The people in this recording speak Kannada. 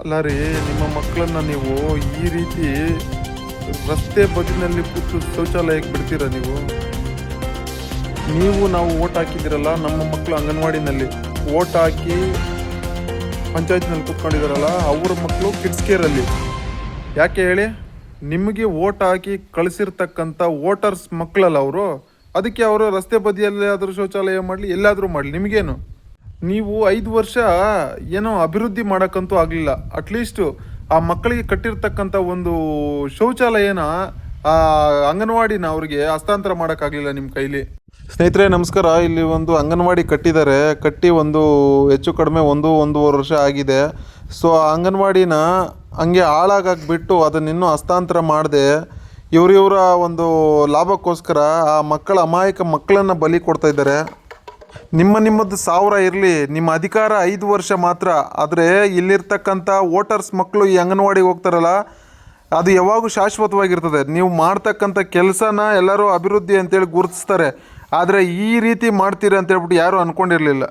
ಅಲ್ಲ ರೀ, ನಿಮ್ಮ ಮಕ್ಕಳನ್ನ ನೀವು ಈ ರೀತಿ ರಸ್ತೆ ಬದಿನಲ್ಲಿ ಕೂತು ಶೌಚಾಲಯಕ್ಕೆ ಬಿಡ್ತೀರಾ ನೀವು? ನೀವು ನಾವು ಓಟ್ ಹಾಕಿದ್ದೀರಲ್ಲ, ನಮ್ಮ ಮಕ್ಕಳು ಅಂಗನವಾಡಿನಲ್ಲಿ ಓಟ್ ಹಾಕಿ ಪಂಚಾಯತ್ನಲ್ಲಿ ಕೂತ್ಕೊಂಡಿದ್ದಾರಲ್ಲ, ಅವ್ರ ಮಕ್ಕಳು ಕಿಡ್ಸ್ ಕೇರಲ್ಲಿ ಯಾಕೆ ಹೇಳಿ? ನಿಮಗೆ ಓಟ್ ಹಾಕಿ ಕಳಿಸಿರ್ತಕ್ಕಂಥ ವೋಟರ್ಸ್ ಮಕ್ಕಳಲ್ಲ ಅವರು. ಅದಕ್ಕೆ ಅವರು ರಸ್ತೆ ಬದಿಯಲ್ಲಿ ಆದರೂ ಶೌಚಾಲಯ ಮಾಡಲಿ, ಎಲ್ಲಾದರೂ ಮಾಡಲಿ, ನಿಮಗೇನು? ನೀವು ಐದು ವರ್ಷ ಏನೋ ಅಭಿವೃದ್ಧಿ ಮಾಡೋಕ್ಕಂತೂ ಆಗಲಿಲ್ಲ. ಅಟ್ಲೀಸ್ಟು ಆ ಮಕ್ಕಳಿಗೆ ಕಟ್ಟಿರ್ತಕ್ಕಂಥ ಒಂದು ಶೌಚಾಲಯನ ಆ ಅಂಗನವಾಡಿನ ಅವ್ರಿಗೆ ಹಸ್ತಾಂತರ ಮಾಡೋಕ್ಕಾಗಲಿಲ್ಲ ನಿಮ್ಮ ಕೈಲಿ. ಸ್ನೇಹಿತರೆ, ನಮಸ್ಕಾರ. ಇಲ್ಲಿ ಒಂದು ಅಂಗನವಾಡಿ ಕಟ್ಟಿದ್ದಾರೆ. ಕಟ್ಟಿ ಒಂದು ಹೆಚ್ಚು ಕಡಿಮೆ ಒಂದು, ಒಂದೂವರೆ ವರ್ಷ ಆಗಿದೆ. ಸೊ ಆ ಅಂಗನವಾಡಿನ ಹಂಗೆ ಹಾಳಾಗಾಕ್ಬಿಟ್ಟು ಅದನ್ನಿನ್ನೂ ಹಸ್ತಾಂತರ ಮಾಡಿದೆ ಇವರಿವರ ಒಂದು ಲಾಭಕ್ಕೋಸ್ಕರ ಆ ಮಕ್ಕಳ ಅಮಾಯಕ ಮಕ್ಕಳನ್ನು ಬಲಿ ಕೊಡ್ತಾ ಇದ್ದಾರೆ. ನಿಮ್ಮ ನಿಮ್ಮದು ಸಾವಿರ ಇರಲಿ, ನಿಮ್ಮ ಅಧಿಕಾರ ಐದು ವರ್ಷ ಮಾತ್ರ. ಆದರೆ ಇಲ್ಲಿರ್ತಕ್ಕಂಥ ವೋಟರ್ಸ್ ಮಕ್ಕಳು ಈ ಅಂಗನವಾಡಿಗೆ ಹೋಗ್ತಾರಲ್ಲ, ಅದು ಯಾವಾಗೂ ಶಾಶ್ವತವಾಗಿರ್ತದೆ. ನೀವು ಮಾಡ್ತಕ್ಕಂಥ ಕೆಲಸನ ಎಲ್ಲರೂ ಅಭಿವೃದ್ಧಿ ಅಂತೇಳಿ ಗುರುತಿಸ್ತಾರೆ. ಆದರೆ ಈ ರೀತಿ ಮಾಡ್ತೀರಿ ಅಂತ ಹೇಳ್ಬಿಟ್ಟು ಯಾರೂ ಅಂದ್ಕೊಂಡಿರಲಿಲ್ಲ